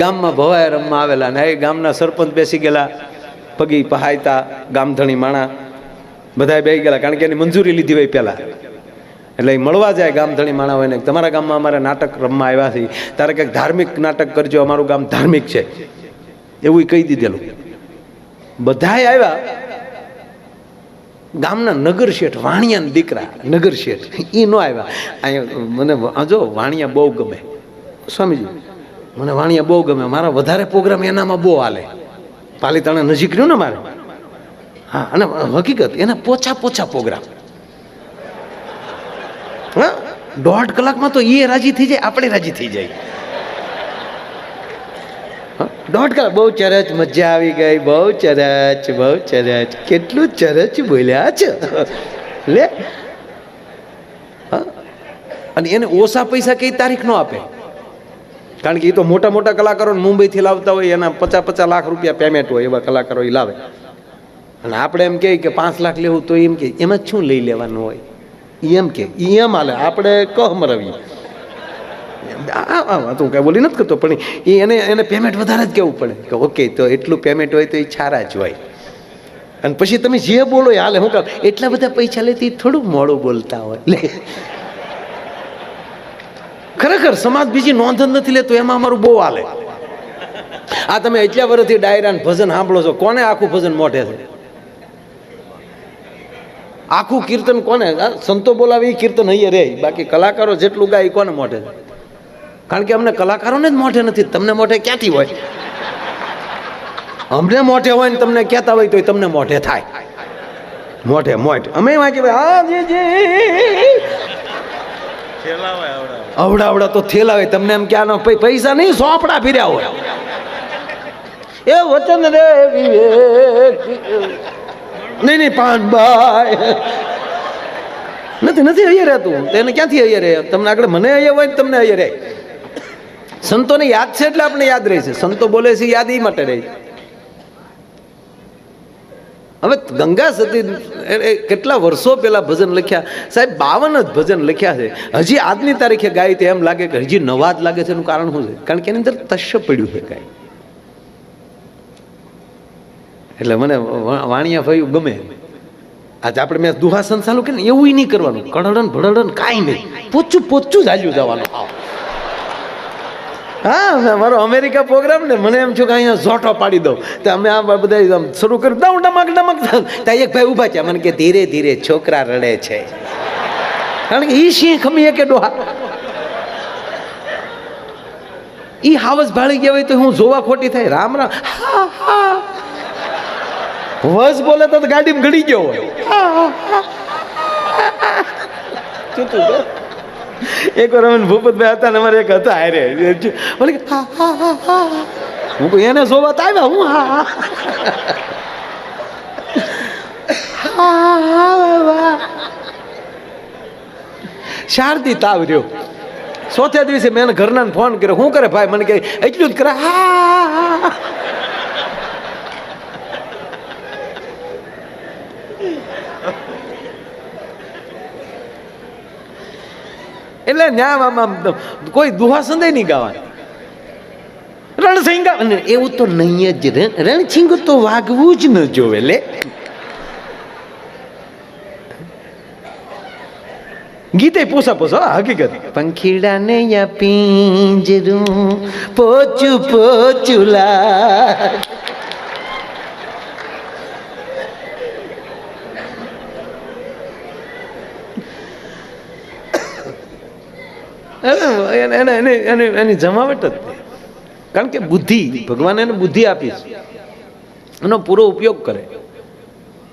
ગામમાં ભવાય રમવા આવેલા ને એ ગામના સરપંચ બેસી ગયેલા, પગી પહાયતા, ગામધણી માણા બધા બેસી ગયેલા કારણ કે એની મંજૂરી લીધી હોય પહેલાં. એટલે એ મળવા જાય ગામધણી માણા હોય ને, તમારા ગામમાં અમારે નાટક રમવા આવ્યા છે. તારે કંઈક ધાર્મિક નાટક કરજો, અમારું ગામ ધાર્મિક છે. એવું કહી દીધેલું. બધાય આવ્યા. ગામના નગર શેઠ, વાણિયાના દીકરા, નગર શેઠ એ ન આવ્યા. અહીંયા મને જો વાણિયા બહુ ગમે. સ્વામીજી મને વાણિયા બહુ ગમે. મારા વધારે પ્રોગ્રામ એનામાં બહુ હાલે. પાલીતાણા નજીક રહ્યું ને મારે? હા, અને હકીકત, એના પોચા પોચા પ્રોગ્રામ હા, દોઢ કલાકમાં તો એ રાજી થઈ જાય, આપણે રાજી થઈ જાય. દોઢ કલાક, બહુ ચરચ, મજા આવી ગઈ, બહુ ચરચ બહુ ચરચ. કેટલું ચરચ બોલ્યા છે? લે. અને એને ઓછા પૈસા કઈ તારીખ નો આપે? કારણ કે એ તો મોટા મોટા કલાકારો મુંબઈથી લાવતા હોય, એના પચાસ પચાસ લાખ રૂપિયા પેમેન્ટ હોય એવા કલાકારો એ લાવે. અને આપણે એમ કહીએ કે પાંચ લાખ લેવું તો એમ કે એમાં શું લઈ લેવાનું હોય? એમ કે એમ હાલે, આપણે કહ મરવીએ? આ તું કાંઈ બોલી નથી કરતો, પણ એ એને એને પેમેન્ટ વધારે જ કહેવું પડે. કે ઓકે, તો એટલું પેમેન્ટ હોય તો એ છારા જ હોય. અને પછી તમે જે બોલો એ હાલે, હું કહું, એટલા બધા પૈસા લેતી થોડું મોડું બોલતા હોય. લે. ખરેખર સમાજ બીજી નોંધ નથી લેતો, એમાં અમારું બહુ હાલે. આ તમે એટલા વર્ષથી ડાયરા ભજન સાંભળો છો, કોને આખું ભજન મોઢે છે? આખું કીર્તન કોને? સંતો બોલાવે એ કીર્તન અહીંયા રે બાકી કલાકારો જેટલું ગાય કોને મોઢે? કારણ કે અમને કલાકારોને જ મોઢે નથી, તમને મોઢે ક્યાંથી હોય? અમને મોઢે હોય ને તમને કહેતા હોય તો તમને મોઢે થાય. મોઢે, મોઢ. અમે વાંચી હા જી. જી અવડા તો થેલા હોય, તમને એમ કે આનો પૈસા નહીં સોંપડા ફર્યા હોય. એ વચન રે વિવેક. નહીં નહીં પાનબાઈ નથી નથી અહીંયા રહેતું. તેને ક્યાંથી અહીંયા રહે? તમને આગળ મને અહીંયા હોય તમને અહીંયા રહે. સંતોને યાદ છે એટલે આપણે યાદ રહે છે. સંતો બોલે છે, યાદ એ માટે રહે. છે હવે ગંગા સતી કેટલા વર્ષો પહેલા ભજન લખ્યા? સાહેબ, બાવન જ ભજન લખ્યા છે. હજી આજની તારીખે ગાય તો એમ લાગે કે હજી નવા જ લાગે છે, એનું કારણ શું છે? કારણ કે એની અંદર તશ્ય પડ્યું છે કાંઈ. એટલે મને વાણિયા ભાઈ ગમે. આજે આપણે મેં દુહાસન ચાલુ કે એવું નહીં કરવાનું. કડડન ભડડન કાંઈ નહીં. પોચું પોચું જ હાલ્યું જવાનું. હા મારો અમેરિકા પ્રોગ્રામ ને મને એમ છું કે અહીંયા ઝોટો પાડી દઉં. તો અમે આ બધા શરૂ કરી દઉં ડમક ડમક. ત્યાં એક ભાઈ ઊભા છે મને કે ધીરે ધીરે છોકરા રડે છે. કારણ કે ઈ સિંહ ખમીએ કે ડોહા? ઈ હાવસ ભાળી ગયા હોય તો હું જોવા ખોટી થાય. રામ રામ. હા, હા. વસ બોલે તો ગાડીમાં ઘડી ગયો હોય. એક વાર અમે ભૂપતભાઈ હતા ને અમારે એક હતા હારે. બોલે હા કહું, એને જોવા તો આવ્યા, હું, હા હા. હા તાવ રહ્યો. ચોથે દિવસે મેં ઘરના ફોન કર્યો. શું કરે, ભાઈ, મને કે, એટલું જ કરે હા હા. એટલે ન્યા આમ આમ કોઈ દુહા સંદેય નહીં ગાવાની રણસિંગા એવું તો નહીં જ રણ- રણસિંગ તો વાગવું જ ન જોવે લે. ગીતે પોસા પોસા હકીકત. પંખીડા ને પિંજરું, પોચું પોચું એને જમાવટ જ નહીં. કારણ કે બુદ્ધિ, ભગવાન એને બુદ્ધિ આપી છે. એનો પૂરો ઉપયોગ કરે.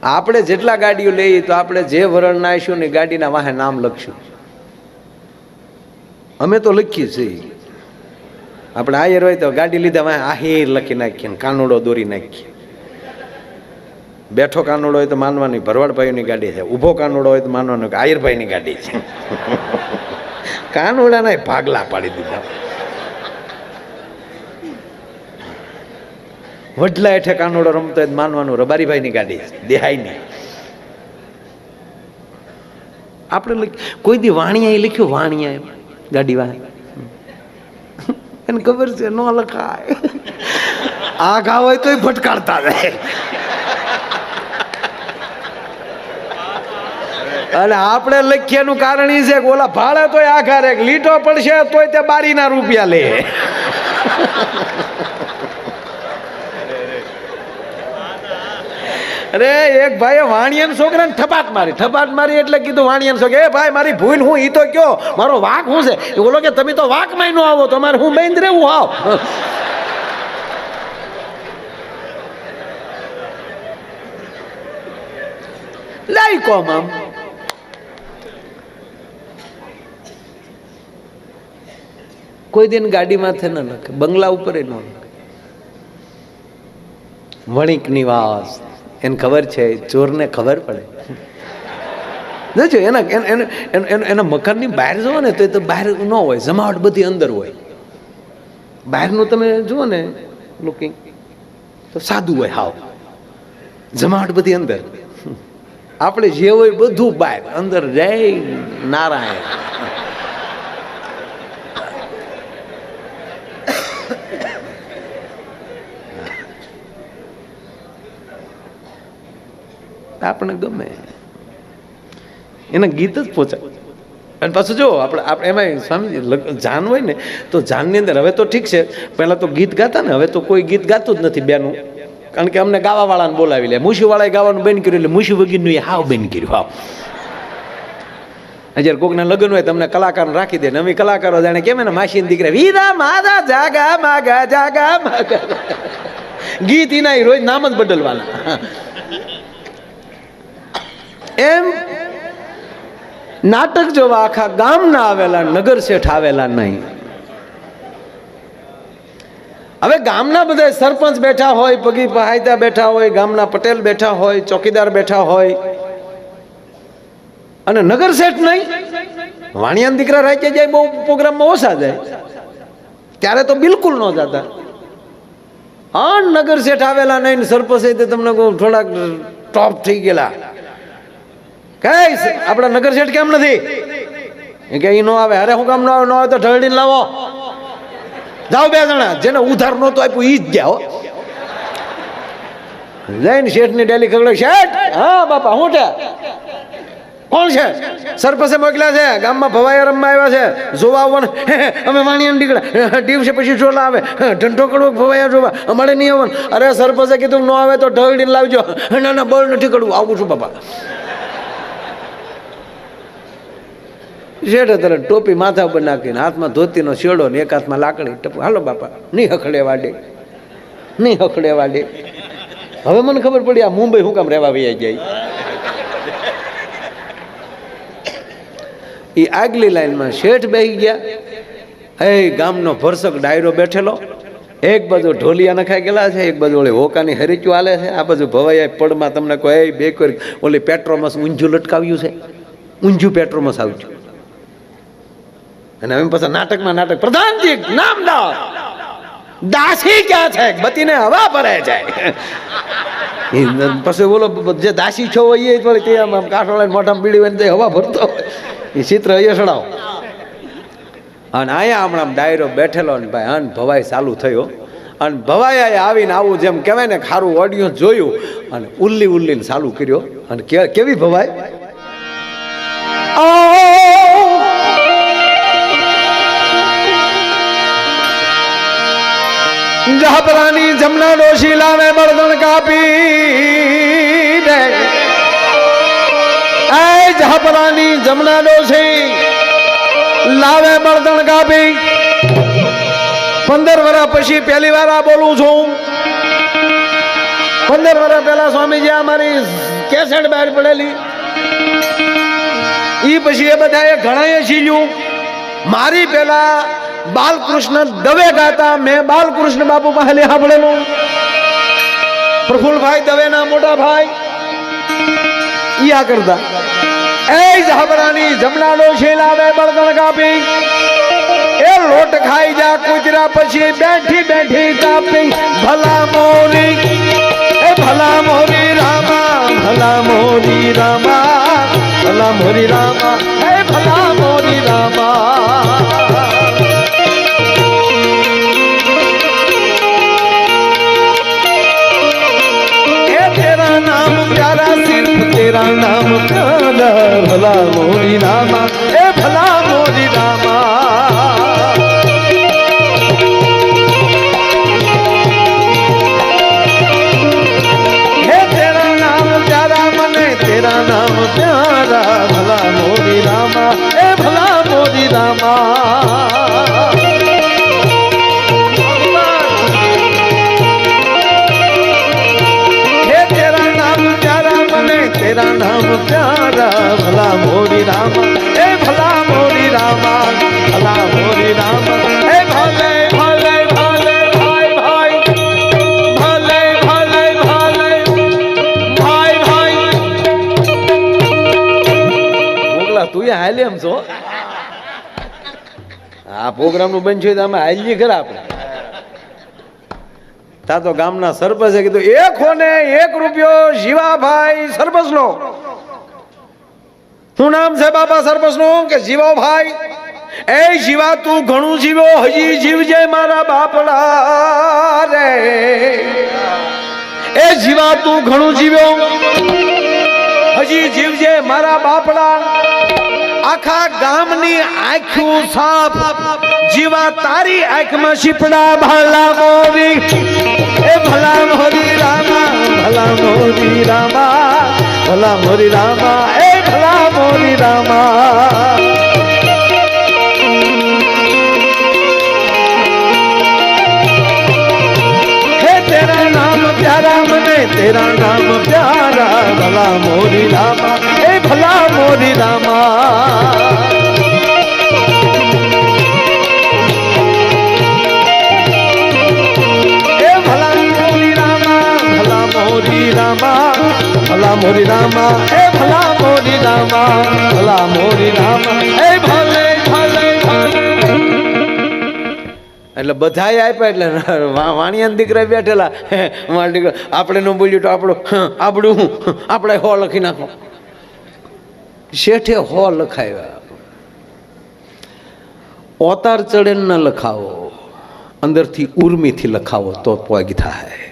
આપણે જેટલા ગાડીઓ લઈએ તો આપણે જે વરણ નાખીશું ને ગાડીના વાહે નામ લખશું અમે તો લખીએ છીએ. આપણે આયર હોય તો ગાડી લીધા વાહે આહેર લખી નાખીએ કાનુડો દોરી નાખીએ. બેઠો કાનુડો હોય તો માનવાની ભરવાડભાઈની ગાડી છે. ઊભો કાનુડો હોય તો માનવાનું કે આયરભાઈની ગાડી છે. કાનુડાના ભાગલા પાડી દીધા. વડલા હેઠે કાનોડો રમતો હોય માનવાનું રબારીભાઈની ગાડી દેહાય દેહાઈની. આપણે કોઈ દી વાણિયા લખ્યું વાણિયા ગાડી વાહ. એને ખબર છે, ન લખાય. આ ઘા હોય તોય ફટકારતા જાય અને આપણે લખીએનું કારણ એ છે કે ઓલા ભાડે તોય આઘા રે લીટો પડશે તોય તે બારીના રૂપિયા લે. અરે, એક ભાઈએ વાણિયાના છોકરાને થપાટ મારી થપાટ મારી એટલે કીધું વાણિયાનો છોકરો એ ભાઈ, મારી ભૂલ હું એ તો કયો? મારો વાક શું છે? બોલો કે, તમે તો વાકમાં ન આવો, તમારે હું બેન રહેવું આવ લઈ કોમ આમ. કોઈ દિન ગાડી માથે ન લખે બંગલા ઉપર ન લખે વણિક નિવાસ, એને ખબર છે, ચોરને ખબર પડે. જો, એના, એના- એના મકાનની બહાર જુઓ ને, તો એ તો બહાર ન હોય, જમાવટ બધી અંદર હોય. બહારનું તમે જુઓ ને લુકિંગ તો સાદું હોય હાવ. જમાવટ બધી અંદર. આપણે જે હોય બધું બહાર, અંદર જય નારાયણ. આપણને ગમે. એને ગીત જ પહોંચાય અને પાછું જો, આપણે આપણે એમાં સ્વામી જાન હોય ને, તો જાનની અંદર હવે તો ઠીક છે, પહેલાં તો ગીત ગાતા ને, હવે તો કોઈ ગીત ગાતું જ નથી બેનું. કારણ કે અમને ગાવાવાળાને બોલાવી લે. મુશીવાળાએ ગાવાનું બેન કર્યું એટલે મુશી વગીરનું એ હાવ બેન કર્યું, હાવ. જ્યારે કોકના લગ્ન હોય તમને કલાકાર રાખી દે નવી કલાકારો જાણે કેમ ને માસીન દીકરા, વીરા મારા જાગા, માગા જાગા, માગા. ગીત એના રોજ નામ જ બદલવાના. એમ નાટક જોવા આખા ગામના આવેલા, નગર શેઠ આવેલા નહીં. હવે ગામના બધા સરપંચ બેઠા હોય, પગી પહાયતા બેઠા હોય, ગામના પટેલ બેઠા હોય, ચોકીદાર બેઠા હોય, અને નગર શેઠ નહીં. વાણિયાન દીકરા રાખે જાય, બહુ પ્રોગ્રામમાં ઓછા જાય. ત્યારે તો બિલકુલ ન જતા. હા, નગર શેઠ આવેલા નહીં સરપંચ તમને થોડાક ટોપ થઈ ગયેલા. કઈ આપણા નગર શેઠ કેમ નથી? એ કે નો આવે. અરે હું કામ ન આવે ન આવે તો ઢળડીને લાવો. જાઓ બે જણા. જેને ઉધાર નહોતું આપ્યું એ જ ગયા, હો. જઈને શેઠની ડેલી ખગડે શેઠ! હા, બાપા, હું છે? કોણ છે? સરપસે મોકલ્યા છે. ગામમાં ભવાયા રમવા આવ્યા છે. જોવા આવવાનું અમે વાણિયાને નીકળ્યા. છે પછી ચોલા આવે. ઢંઢો કરવો ભવાયા જોવા? અમારે નહીં આવવાનું. અરે સરપસે કીધું, ન આવે તો ઢળડીને લાવજો. ના ના, બળ નથી કરવું આવું છું, બાપા. શેઠે તરત ટોપી માથા ઉપર નાખીને હાથમાં ધોતીનો શેડો ને એક હાથમાં લાકડી ટપુ હાલો બાપા, નહીં હખડે વાડે. નહીં હખડે વાડે. હવે મને ખબર પડી આ મુંબઈ હું કામ રહેવા વૈયા જાય. એ આગલી લાઈનમાં શેઠ બેહી ગયા. એ ગામનો ભરસક ડાયરો બેઠેલો. એક બાજુ ઢોલિયા નખાઈ ગયેલા છે, એક બાજુ ઓલી હોકાની હરીચું હાલે છે, આ બાજુ ભવાઈ પડમાં તમને કોઈ બે કરી ઓલી પેટ્રોમસ ઊંઝું લટકાવ્યું છે. ઊંઝું પેટ્રોમસ આવ્યું અને હવે પછી નાટકમાં નાટક. પ્રધાનજી નામ દાવ દાસી ક્યાં છે? બતીને હવા ભરે છે. પછી બોલો, જે દાસી છો એ થોડી તે આમ આમ કાંઠો મોઢામાં તે હવા ભરતો એ ચિત્ર અહીંયા અને અહીંયા હમણાં ડાયરો બેઠેલો ને ભાઈ, અન ભવાઈ ચાલુ થયો. અને ભવાઈ આવીને આવું જેમ કહેવાય ને, ખારું ઓડિયો જોયું અને ઉલ્લી ઉલ્લીને ચાલુ કર્યો. અને કેવી ભવાઈ? જહબરાની જમના ડોશી લાવે મરદણ કાપી એ જહબરાની જમના ડોશી લાવે મરદણ કાપી. પંદર વર્ષ પછી પહેલી વાર આ બોલું છું. પંદર વર્ષ પહેલા સ્વામીજી અમારી મારી કેસેટ બહાર પડેલી. ઈ પછી એ બધાએ ઘણાએ શીલ્યું મારી પેલા બાલકૃષ્ણ દવે ગાતા મેં બાલકૃષ્ણ બાપુ પાસે સાંભળેલું પ્રફુલભાઈ દવેના મોટા ભાઈ ઈ આ કરતા એ જહબરાની જમનાડો શેલાવે બળદણ કાપી એ લોટ ખાઈ જા કુતરા પછી બેઠી બેઠી કાપી ભલા મોરી એ ભલા મોરી રામા ભલા મોરી રામા ભલા મોરી રામા એ ભલા મોરી રામા મોરી રામા, એ ભલા મોરી રામા. હે તેરા નામ પ્યારા, મને તેરા નામ પ્યારા, ભલા મોરી રામા, એ ભલા મોરી રામા. હે તેરા નામ મોરી રામા, એ ભલા મોરી રામા, ભલા મોરી રામા, એ ભલે ભલે ભલે, ભાઈ ભાઈ, ભલે ભલે ભલે, ભાઈ ભાઈ. મોકલા તું હાલે એમ છો? આ પ્રોગ્રામનું છે તો અમે હાલીએ ખરા આપણે. તા તો ગામના સરપંચે કીધું, એક હોને એક રૂપિયો શિવાભાઈ સરપંચ નો શું નામ છે બાબા સરપંચનું કે જીવાભાઈ. એ જીવા તું ઘણું જીવ્યો, હજી જીવજે મારા બાપડા રે. એ જીવા તું ઘણું જીવ્યો, હજી જીવજે મારા બાપડા. આખા ગામની આંખું સાફ, જીવા તારી આંખમાં શીપડા ભલા મોરી એ ભલા મોરી રામા ભલા મોરી રામા ભલા મોરી રામા. મોરી રામા હે તેરા નામ પ્યારા મને તેરા નામ પ્યારા ભલા મોરી રામા એ ભલા મોરી રામા રામા ભલા મોરી રામા મોરી રામા, ભલા મોરી રામા. એ ભલે ભલે એટલે બધાય આપ્યા એટલે વાણિયાના દીકરા બેઠેલા. મારા દીકરા, આપણે ન બોલ્યું તો આપણું આપણું આપણે હો લખી નાખો. શેઠે હો લખાવ્યા. ઓતાર ચડે ન લખાવો, અંદરથી ઉર્મીથી લખાવો તો પોગ થાય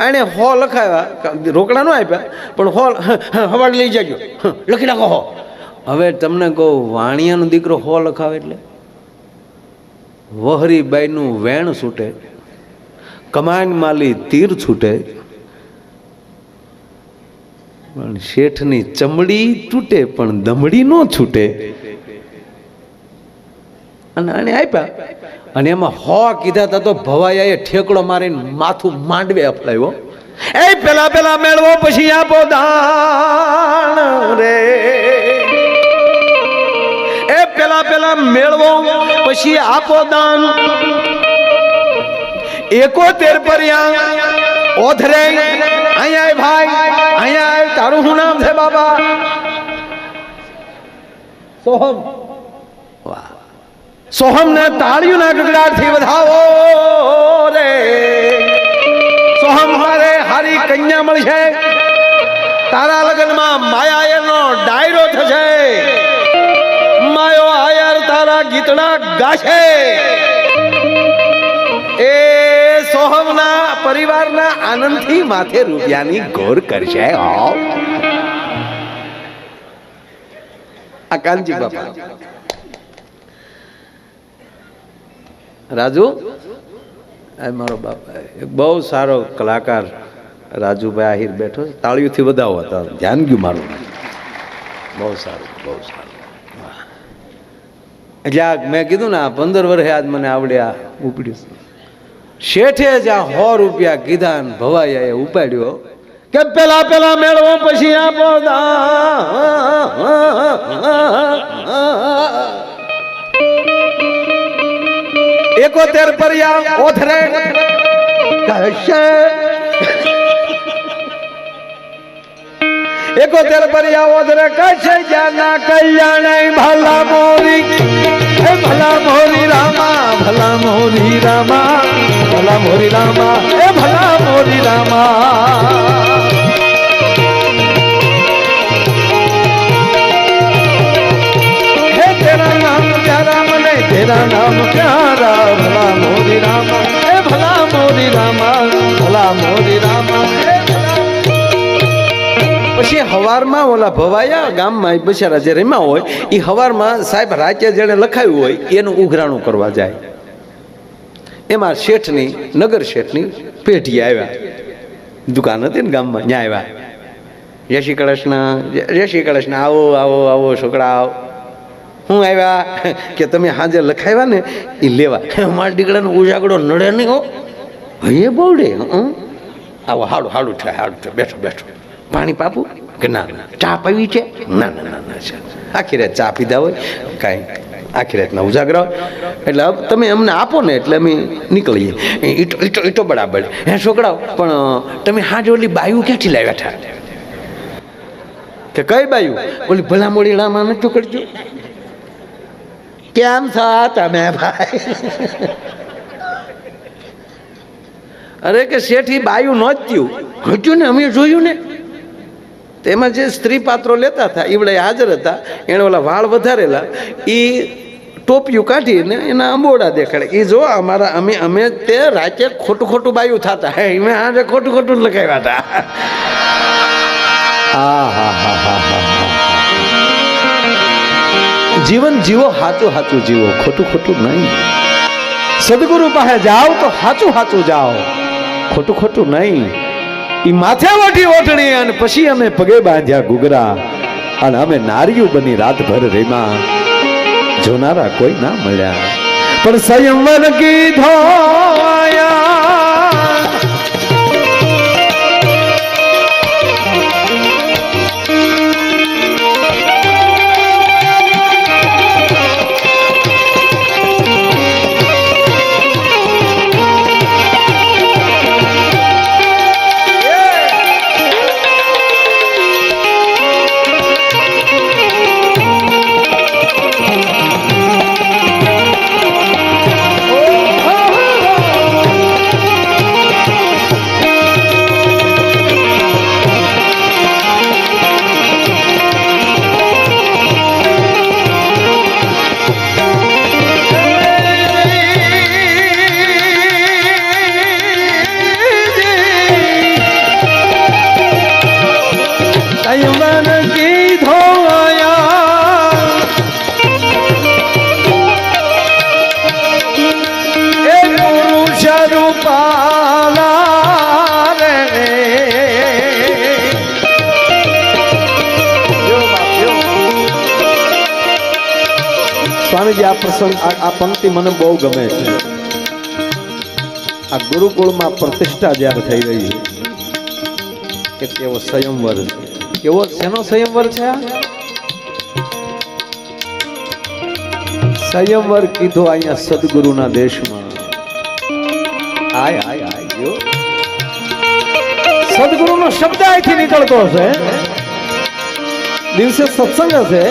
આણે હો લખાવ્યા. રોકડા ન આપ્યા, પણ હો હવાડ લઈ જાજો. લખી નાખો હો. હવે તમને કહું, વાણિયાનો દીકરો હો લખાવે એટલે? વહરીબાઈનું વેણ છૂટે, કમાન માલી તીર છૂટે, પણ શેઠની ચમડી તૂટે, પણ દમડી ન છૂટે. અને આને આપ્યા. અને એમાં હો કીધા હતા તો ભવાયાએ ઠેકડો મારીને માથું માંડવે અફલાવ્યો એ પેલા પેલા મેળવો પછી આપો દાણ રે. એ પેલા પેલા મેળવો પછી આપો દાન એકોતેર પર્યા. ઓધરે, અહીંયા ભાઈ, અહીંયા તારું શું નામ છે બાબા? સોહમ. સોહમ ને તાળીઓના ગગડાટથી વધાવો રે. સોહમ હારે હારી કન્યા મળશે. તારા લગ્નમાં માયા એનો ડાયરો થશે. માયો આયર તારા ગીતડા ગાશે. એ સોહમના પરિવારના આનંદથી માથે રૂપિયાની ગોર કરશે આ બાપા. રાજુ? આ મારો બાપા બહુ સારો કલાકાર રાજુભાઈ આહિર બેઠો છે. તાળીઓથી બધા હતા ધ્યાન ગયું મારું. બહુ સારું બહુ સારું. એટલે આ મેં કીધું ને, આ પંદર વર્ષે આજ મને આવડ્યા ઉપડ્યું શેઠે જ આ સો રૂપિયા કીધા ને ભવાઈએ ઉપાડ્યો કે પેલા પેલા મેળવો પછી આપો એકોતેર પર્યા ઓથરે. કહેશે. એકોતેર પર્યા ઓથરે કહેશે, જાના કલ્યાણ ભલા મોરી. ભલા મોરી રામા, ભલા મોરી રામા, ભલા મોરી રામા એ ભલા મોરી રામા. તેરા નામ, પ્યારા મને, તેરા નામ પ્યારા ભલા મોરી રામા હે ભલા મોરી રામા ભલા મોરી રામા. પછી હવારમાં ઓલા ભવાયા ગામમાં એ બચારા જે રમ્યા હોય એ હવારમાં સાહેબ રાજ્ય જેણે લખાયું હોય, એનું ઉઘરાણું કરવા જાય. એમાં શેઠની, નગર શેઠની પેઢી આવ્યા. દુકાન હતી ને ગામમાં, ત્યાં આવ્યા. જય શ્રી કૃષ્ણ જય શ્રી કૃષ્ણ, આવો આવો આવો, છોકરા, આવો. હું આવ્યા કે તમે હાજે લખાવ્યા ને એ લેવા. મારા દીકરાનો ઉજાગડો નડે નહીં, હો. હૈયે બહુડે આવો હાડું હાડું થાય હાડું થાય. બેઠો બેઠો. પાણી પાપું? કે ના ચા પીવી છે? ના ના ના ના આખી રાત ચા પીધા હોય, કાંઈ. આખી રાતના ઉજાગરા એટલે તમે અમને આપો ને, એટલે અમે નીકળીએ. ઈટો ઈટો ઈટો બરાબર. હે, છોકરાઓ, પણ તમે હાજ ઓલી બાયું ક્યાંથી લાવ્યા હતા કે કઈ બાયું? ઓલી ભલા મોડી રામાં નતું કરજો? કેમ છો તમે ભાઈ? અરે કે શેઠી બાયું નહોતું ઘટ્યું ને અમે જોયું ને. તેમાં જે સ્ત્રી પાત્રો લેતા હતા ઈવડે હાજર હતા એણે ઓલા વાળ વધારેલા એ ટોપિયું કાઢીને એના અંબોડા દેખાડે. એ જો અમારા અમે અમે તે રાતે ખોટું ખોટું બાયું થતા. હે મેં આજે ખોટું ખોટું લખાવ્યા હતા. હા હા હા હા હા. જીવન જીવો, હાચું હાચું જીવો, ખોટું ખોટું નહીં. સદગુરુ પાસે જાઓ તો હાચું હાચું જાઓ, ખોટું ખોટું નહીં. એ માથે વટી ઓઠણી અને પછી અમે પગે બાંધ્યા ગુગરા અને અમે નારિયું બની રાતભર રેમા. જોનારા કોઈ ના મળ્યા. પણ સંયમન કીધો આ પંક્તિ મને બહુ ગમે છે. આ ગુરુકુળમાં પ્રતિષ્ઠા જ્યારે થઈ રહી કે કેવો સંયમવર છે. કેવો શેનો સંયમવર છે આ? કીધો અહીંયા સદગુરુના દેશમાં. આય આય આય સદગુરુનો શબ્દ અહીંથી નીકળતો હશે દિવસે સત્સંગ હશે.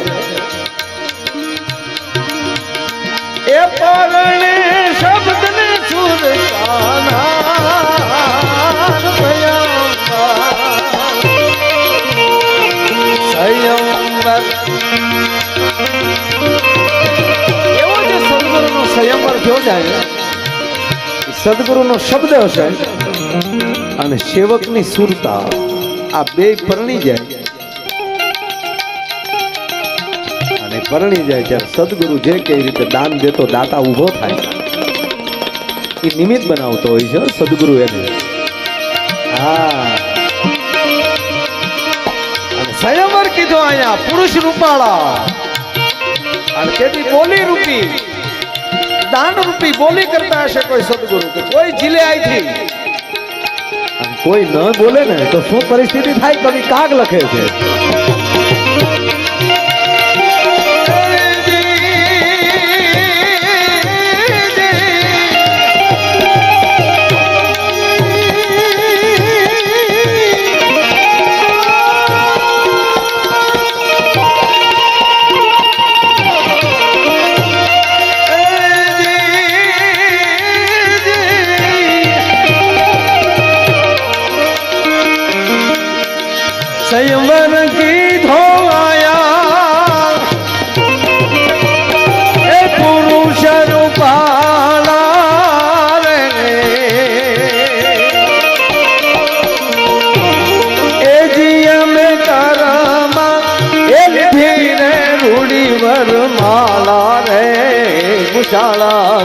સદગુરુનો શબ્દ હશે અને સેવકની સુરતા આ બે પરણી જાય. અને જાય છે. સદગુરુ જે કઈ રીતે દાન દેતો, દાતા ઊભો થાય એ નિમિત્ત બનાવતો હોય છે, સદગુરુ એને હા. અને સંયમર કીધો અહીંયા, પુરુષ રૂપાળા. અને તેથી બોલી રૂપી, દાન રૂપી બોલી કરતા હશે કોઈ સદગુરુ કે કોઈ જીલે આઈથી. કોઈ ન બોલે ને તો શું પરિસ્થિતિ થાય? કવિ કાગ લખે છે.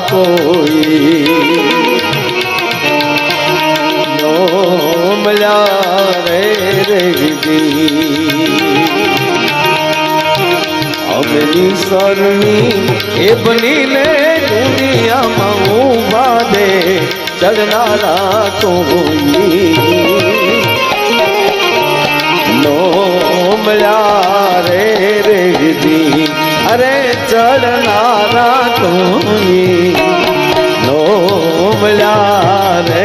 કોઈ. મળ્યા રે અમની સરણી એ બનીને દુનિયામાં ઊભા દે ચડનારા કોઈ નો મળ્યા રે રેજી અરે ચડનારા કોઈ નો મળ્યા રે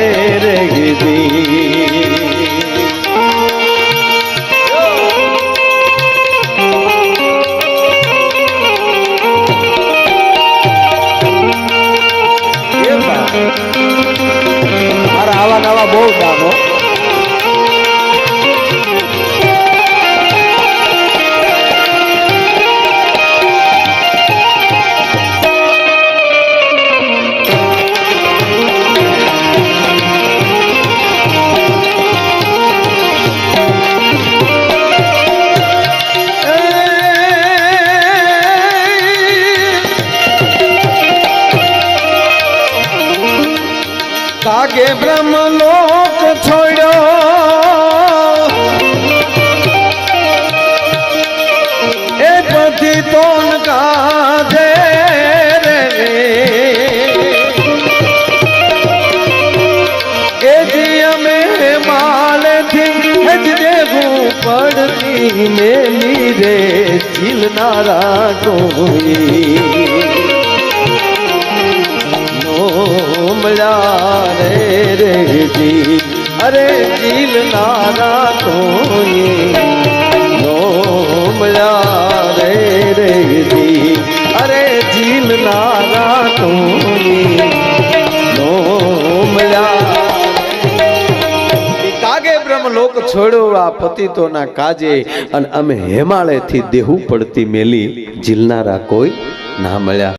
મારા આવા નવા બહુ કામ હો બ્રહ્મલોક બ્રહ્મ લોક છોડ્યો. એ પછી તોન કાજે એ જી અમે માલથી જ દેવું પડતી મેલી રે ચીલનારા કોઈ મળ્યા રે રેજી અરે જીલ નારા કોઈ નો મળ્યા રે જી. અરે જીલ નારા કોઈ નો મળ્યા કાગે બ્રહ્મ લોક છોડ્યો આ પતિતોના કાજે, અને અમે હેમાળેથી દેહું પડતી મેલી, જીલનારા કોઈ ના મળ્યા.